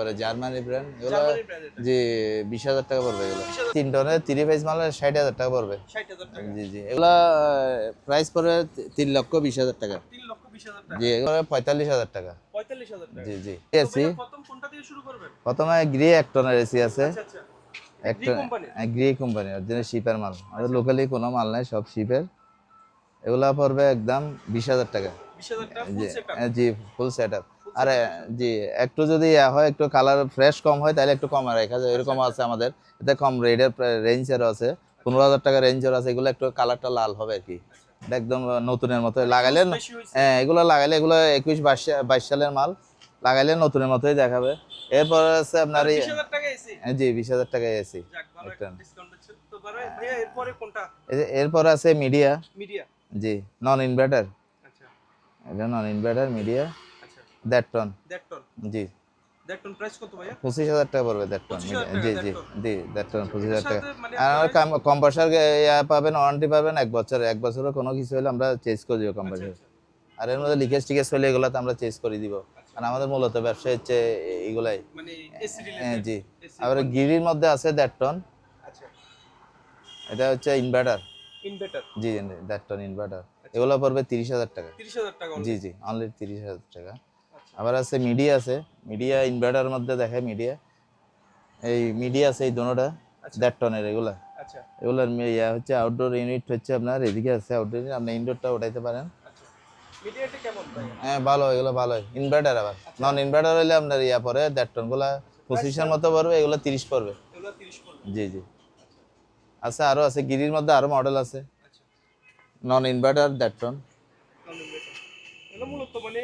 পরে Germany brand এগুলো জি বিশ হাজার টাকা পড়বে এগুলো। তিন টনের তিরি ফাইজ মালে ষাট হাজার টাকা পড়বে। জি জি। এগুলা প্রাইস পড়বে তিন লক্ষ বিশ হাজার টাকা। 3 লক্ষ 20,000 টাকা। জি এগুলো পঁয়তাল্লিশ হাজার টাকা। জি জি। এসি প্রথম গ্রি এক টনের এসি আছে। আচ্ছা আচ্ছা। এক Gree গ্রি কোম্পানি অরিজিনাল শিপের মাল। আমাদের লোকালি কোনো মাল নাই সব শিপের এগুলা পড়বে একদম বিশ হাজার টাকা। 20,000 টাকা ফুল জি জি ফুল সেট আপ আরে জি একটু যদি হয় একটু কালার ফ্রেশ কম হয় তাহলে একটু কম রাখা যায়। এরকম আছে আমাদের। এটা কম রেডের রেঞ্জেরও আছে। পনেরো হাজার টাকা রেঞ্জের আছে। এগুলো একটু কালারটা লাল হবে আর কি। একদম নতুনের মতো লাগাইলে বেশি হইছে হ্যাঁ এগুলো লাগাইলে এগুলো একুশ বাইশ সালের মাল। লাগাইলে নতুনের মতোই দেখাবে। এরপর আছে আপনার 20,000 টাকা এসি হ্যাঁ, জি বিশ হাজার টাকা এসি এরপরে আছে মিডিয়া মিডিয়া জি নন ইনভার্টার আচ্ছা। এটা নন ইনভার্টার মিডিয়া আচ্ছা দেড় টন দেড় টন জি। দেড় টন প্রাইস কত ভাইয়া? পঁচিশ হাজার টাকা পড়বে দেড় টন জি জি জি দেড় টন পঁচিশ হাজার টাকা। সাথে মানে আর কম্পাসার ইয়া পাবেন ওয়ারেন্টি পাবেন এক বছর এক বছরের কোনো কিছু হলে আমরা চেঞ্জ করে দিব কম্পাসার আর এর মধ্যে লিকেজ টিকেজ হলে এগুলো তো আমরা চেঞ্জ করে দিব। আর আমাদের মূলত ব্যবসা হচ্ছে এগুলাই। মানে হ্যাঁ জি। আবার গিরির মধ্যে আছে দেড় টন আচ্ছা। এটা হচ্ছে ইনভার্টার ইনভার্টার জি দেড় টন ইনভার্টার এগুলো পড়বে তিরিশ হাজার টাকা। 30000 টাকা জি জি অনলি তিরিশ হাজার টাকা। আচ্ছা আবার আছে মিডিয়া আছে। মিডিয়া ইনভার্টার মধ্যে দেখে মিডিয়া এই মিডিয়া আছে এই দুটোটা দেড় টনের এগুলা। আচ্ছা। এগুলোর ইয়া হচ্ছে আউটডোর ইউনিট হচ্ছে আপনার এদিকে আছে আউটডোর আপনি ইনডোরটা উঠাইতে পারেন। আচ্ছা। হ্যাঁ ভালো এগুলো ভালো। ইনভার্টার আবার। নন ইনভার্টার হলে আপনার ইয়া পরে দেড় টনগুলা পঁচিশের মতো পড়বে এগুলো তিরিশ পড়বে। এগুলো 30 পড়বে। জি জি। আছে আরও আছে গিরির মধ্যে আরও মডেল আছে। আচ্ছা। নন ইনভার্টার দেড় টন মূলত মানে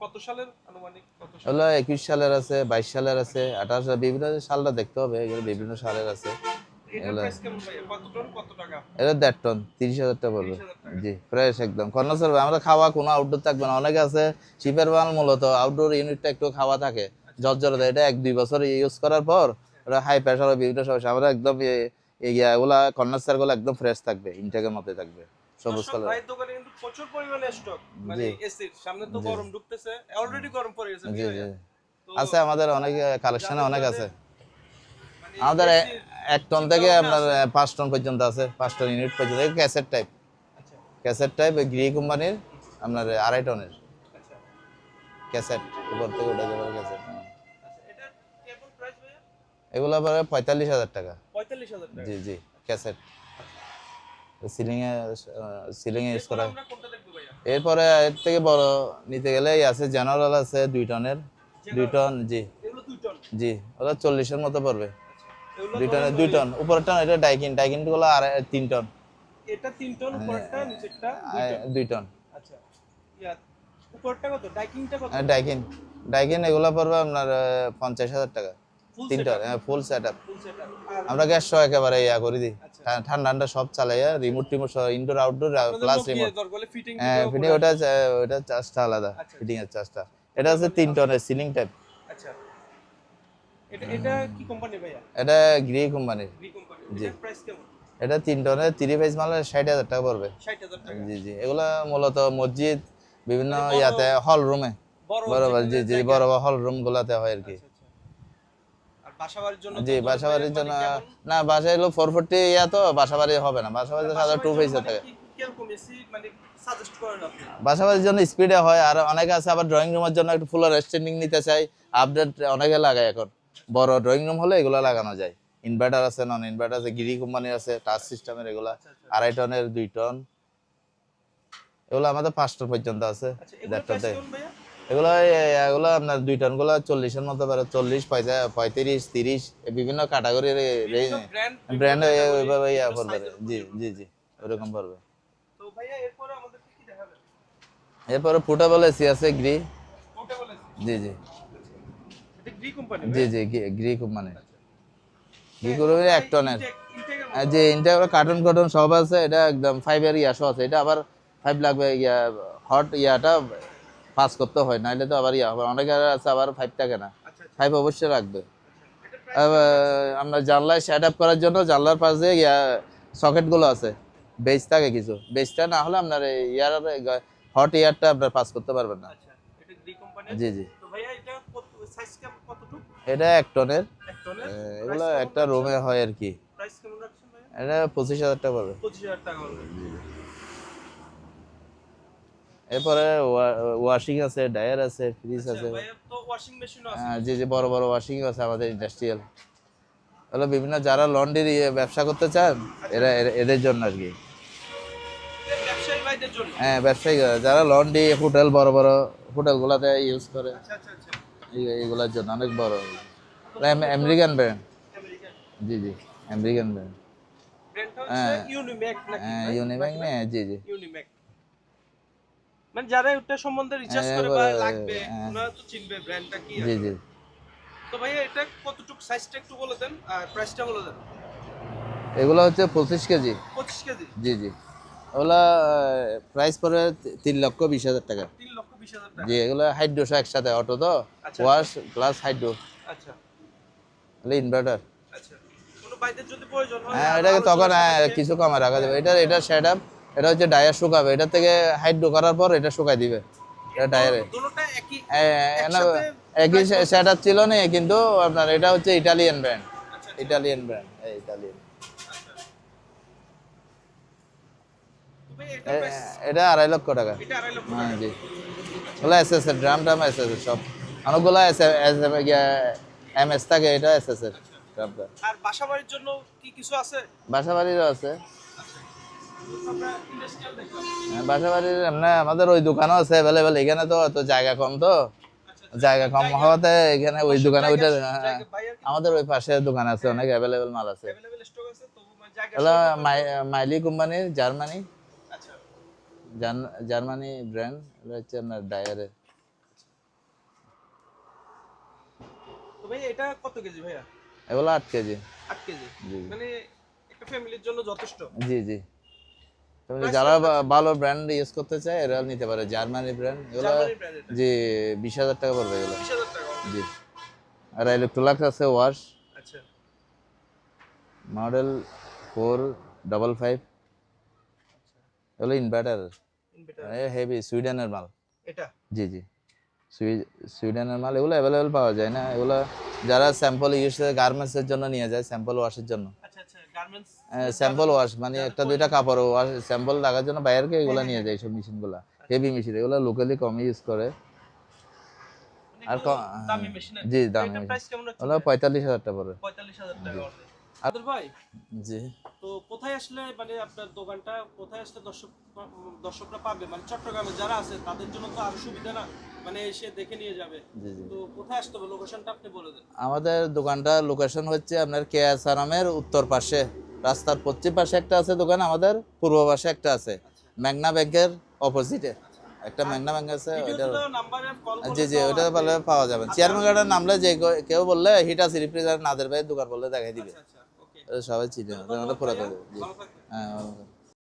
কত সালের আনুমানিক কত সাল? একুশ সালের আছে বাইশ সালের আছে আঠাশ বিভিন্ন সালটা দেখতে হবে এগুলো বিভিন্ন সালের আছে। এটার প্রাইস কেমন ভাইয়া কত টন কত টাকা? এটা দেড় টন তিরিশ হাজার টাকা পড়বে। জি ফ্রেশ একদম। কর্নার আমরা খাওয়া কোনো আউটডোর থাকবে না। অনেকে আছে শিপের মাল মূলত আউটডোর ইউনিটটা একটু খাওয়া থাকে দেয়। এটা এক দুই বছর ইউজ করার পর ওটা হাই প্রেশার বিভিন্ন সমস্যা। আমরা একদম এগুলা কর্নারগুলো একদম ফ্রেশ থাকবে ইনটেকের মধ্যে থাকবে। সবুজ কালার। ভাইয়ের দোকানে কিন্তু প্রচুর পরিমাণে স্টক মানে এসির সামনে তো গরম ঢুকতেছে অলরেডি গরম পড়ে গেছে জি জি। আছে আমাদের অনেক কালেকশনে অনেক আছে। মানে আমাদের এক টন থেকে আপনার পাঁচ টন পর্যন্ত আছে পাঁচ টন ইউনিট পর্যন্ত। ক্যাসেট টাইপ আচ্ছা। ক্যাসেট টাইপ গ্রি কোম্পানির আপনার আড়াই টনের আচ্ছা। ক্যাসেট উপর থেকে উঠে যাবে ক্যাসেট আচ্ছা ভাইয়া? এগুলো পরে পঁয়তাল্লিশ হাজার টাকা। 45000 টাকা। জি জি ক্যাসেট সিলিং এ সিলিং এ ইউজ করা। এরপরে এর থেকে বড় নিতে গেলে এই আছে জেনারেল আছে দুই টনের। দুই টন জি। এগুলো 2 টন? জি ওটা চল্লিশের মতো পড়বে। আচ্ছা দুই টনের দুই টন। উপরের টন এটা ডাইকিন ডাইকিনগুলো আর তিন টন। এটা 3 টন উপরটা নিচেরটা দুই টন? আচ্ছা ইয়া উপরটা কত? ডাইকিংটা কত? ডাইকিন ডাইকিন এগুলো পড়বে আপনার পঞ্চাশ হাজার টাকা। ফুল তিন ফুল সেট আপ আর আমরা গ্যাস সহ একেবারে ইয়া করে দিই। আচ্ছা। ঠান্ডা ঠান্ডা সব চালাইয়া রিমোট টিমোট সহ ইনডোর আউটডোর প্লাস রিমোট হ্যাঁ ফিটিং ওটা ওটা চার্জটা আলাদা আচ্ছা, ফিটিং এর চার্জটা। এটা হচ্ছে তিন টনের সিলিং টাইপ আচ্ছা। এটা এটা কি কোম্পানি ভাইয়া? এটা গ্রি কোম্পানি প্রাইস কেমন? এটা তিন টনের তিরি ফাইজ মালে ষাট হাজার টাকা পড়বে। টাকা। জি জি। এগুলা মূলত মসজিদ বিভিন্ন ইয়াতে হল রুমে বড় বড় জি জি বড় বড় হল রুম গুলাতে হয় আর কি। আচ্ছা, আচ্ছা। বাসাবাড়ির জন্য জি তো জন্য মানে না বাসা ইয়া তো বাসা বাড়ি হবে না বাসা বাড়িতে সাদা টু বাসাবাড়ির জন্য থাকে। মানে কি- কীরকম এসি মানে সাজেস্ট করেন আপনি? বাসা বাড়ির জন্য স্পিডে হয় আর অনেকে আছে আবার ড্রয়িং রুমের জন্য একটু রেস্টেন্ডিং নিতে চাই আপডেট অনেকে লাগায় এখন। বড় ড্রয়িং রুম হলে এগুলো লাগানো যায়। ইনভার্টার আছে নন ইনভার্টার আছে গিরি কোম্পানির আছে টাচ সিস্টেমের এগুলা আচ্ছা, আচ্ছা। আড়াই টনের দুই টন। এগুলো আমাদের পাঁচটা পর্যন্ত আছে আচ্ছা এগুলো এগুলো আপনার দুই টনগুলো চল্লিশের মতো পারে চল্লিশ পঁয়তা- পঁয়ত্রিশ তিরিশ বিভিন্ন ক্যাটাগরির ব্র্যান্ড ওইভাবে ইয়া পড়বে জি জি জি ওরকম পড়বে এরপরে ফুটেবল এসি আছে গ্রি জি জি। এটা জি জি গ্রি কোম্পানি গ্রি কোম্পানি এক টনের যে ইন্টার কার্টুন কার্টুন সব আছে এটা একদম ফাইভ এর ইয়া সহ আছে। এটা আবার ফাইভ লাগবে ইয়া হট ইয়াটা পাস করতে হয় নাহলে তো আবার ইয়া হবে। অনেকে আছে আবার ফাইভ থাকে না। আচ্ছা আচ্ছা। ফাইভ অবশ্যই রাখবে। আবার আমরা জানলায় সেট আপ করার জন্য জানলার পাশে ইয়া সকেটগুলো আছে। বেস থাকে কিছু। বেসটা না হলে আপনার ইয়ার হট ইয়ারটা আপনার পাস করতে পারবেন না। আচ্ছা জি জি। এটা এক টনের এগুলো একটা রুমে হয় আর কি। এটা পঁচিশ হাজার টাকা পড়বে পঁচিশ হাজার টাকা এরপরে ওয়াশিং আছে ডায়ার আছে ফ্রিজ আছে। মেশিনও আছে। আহ, যে যে বড় বড় ওয়াশিং আছে আমাদের ইন্ডাস্ট্রিয়াল হলো বিভিন্ন যারা লন্ড্রি ব্যবসা করতে চান এরা এদের জন্য আর কি। হ্যাঁ ব্যবসায়ী যারা লন্ড্রি হোটেল বড় বড় হোটেলগুলোতে ইউজ করে। আচ্ছা আচ্ছা আচ্ছা। এই- এইগুলোর জন্য অনেক বড়। আমেরিকান ব্র্যান্ড জি জি আমেরিকান ব্র্যান্ড ইউনিম্যাক হ্যাঁ। ভাই? ইউনিব্যাংক নে জি জি। ইউনিম্যাক মানে যারা এটা সম্বন্ধে রিসার্চ করে বা লাগবে হ্যাঁ। ওনারা তো চিনবে ব্র্যান্ডটা কি জি জি। তো ভাইয়া এটা কতটুকু সাইজটা একটু বলে দেন আর প্রাইসটা বলে দেন। এগুলো হচ্ছে পঁচিশ কেজি। পঁচিশ কেজি? জি জি। ওগুলা প্রাইস পড়ে তিন লক্ষ বিশ হাজার টাকা। তিন লক্ষ বিশ হাজার টাকা। জি এগুলো হাইড্রোসা একসাথে অটো তো? আচ্ছা। ওয়াশ প্লাস হাইড্রো আচ্ছা। ইনভার্টার আচ্ছা। কোনো বাইদের যদি প্রয়োজন হয় হ্যাঁ এটাকে তখন হ্যাঁ কিছু কমে রাখা যাবে। এটা এটা সেট আপ এটা হচ্ছে ডায়ার শুকাবে। এটা থেকে হাইড্রো করার পর এটা শুকাই দিবে। এটা ডায়ারে। দুটোটা একই সেট ছিল না কিন্তু আপনার এটা হচ্ছে ইটালিয়ান ব্র্যান্ড আচ্ছা ইটালিয়ান ব্র্যান্ড ইটালিয়ান আচ্ছা এটা আড়াই লক্ষ টাকা। হ্যাঁ জি। ওগুলো এস এস এর ড্রাম ট্রাম এস এস সব। অনেকগুলো এস এম এস থাকে এটা এস এস এর ড্রামটা আর বাসা বাড়ির জন্য কি কিছু আছে? আছে। হ্যাঁ, বাসা বাড়ির এমনি আমাদের ওই দোকানও আছে অ্যাভেলেবেল এখানে তো অত জায়গা কম তো। জায়গা কম হওয়াতে এখানে ওই দোকানে ওইটা হ্যাঁ, আমাদের ওই পাশে দোকান আছে অনেক অ্যাভেলেবেল মাল আছে। মানে হলো মাইলি কোম্পানির জার্মানি। আচ্ছা। জার্মানি ব্র্যান্ড এটা হচ্ছে আপনার ভাই এটা কত কেজি ভাইয়া? এগুলো আট কেজি। আট কেজি। মানে একটা ফ্যামিলির জন্য যথেষ্ট। জি জি। যারা ভালো ব্র্যান্ড ইউজ করতে চায় এরা নিতে পারে। জার্মানি ব্র্যান্ড এগুলো জি বিশ হাজার টাকা পড়বে এগুলো। জি। আর ইলেকট্রোলাক্স আছে wash model four double five এগুলো ইনভার্টার হেভি সুইডেনের মাল। এটা? জি জি। সুই- সুইডেনের মাল এগুলো অ্যাভেলেবেল পাওয়া যায় না। এগুলো যারা স্যাম্পল ইউজ গার্মেন্টসের জন্য নিয়ে যায় স্যাম্পল ওয়াশের জন্য। স্যাম্পল ওয়াশ মানে একটা দুইটা কাপড় ওয়াশ স্যাম্পল লাগার জন্য বাইরেকে এগুলো নিয়ে যায় সব মেশিনগুলো। হেভি মেশিন এগুলো লোকালি কম ইউজ করে। আর দামি মেশিন জি দাম পঁয়তাল্লিশ হাজার টাকা পড়বে পঁয়তাল্লিশ হাজার টাকা আদর ভাই? জি। তো কোথায় আসলে মানে আপনার দোকানটা কোথায় আসলে দর্শক দর্শকরা পাবে? মানে চট্টগ্রামে যারা আছে তাদের জন্য তো আরও সুবিধা না মানে এসে দেখে নিয়ে যাবে। তো কোথায় আসতে হবে? লোকেশনটা আপনি বলে দেন। আমাদের দোকানটা লোকেশন হচ্ছে আপনার কে এস আরামের উত্তর পাশে। রাস্তার পশ্চিম পাশে একটা আছে দোকান আমাদের পূর্ব পাশে একটা আছে। মেঘনা ব্যাংকের অপোজিটে একটা মেঘনা ব্যাংক আছে জি জি ওইটা পাওয়া যাবে। চেয়ারম্যান গার্ডের নামলে যে কেউ- বললে হিটাস রিপ্রেজেন্ট নাদের ভাইয়ের দোকান বললে দেখাই দিবে। আচ্ছা। সবাই চিনে ওটা পুরাতন জি ভালো থাকবেন হ্যাঁ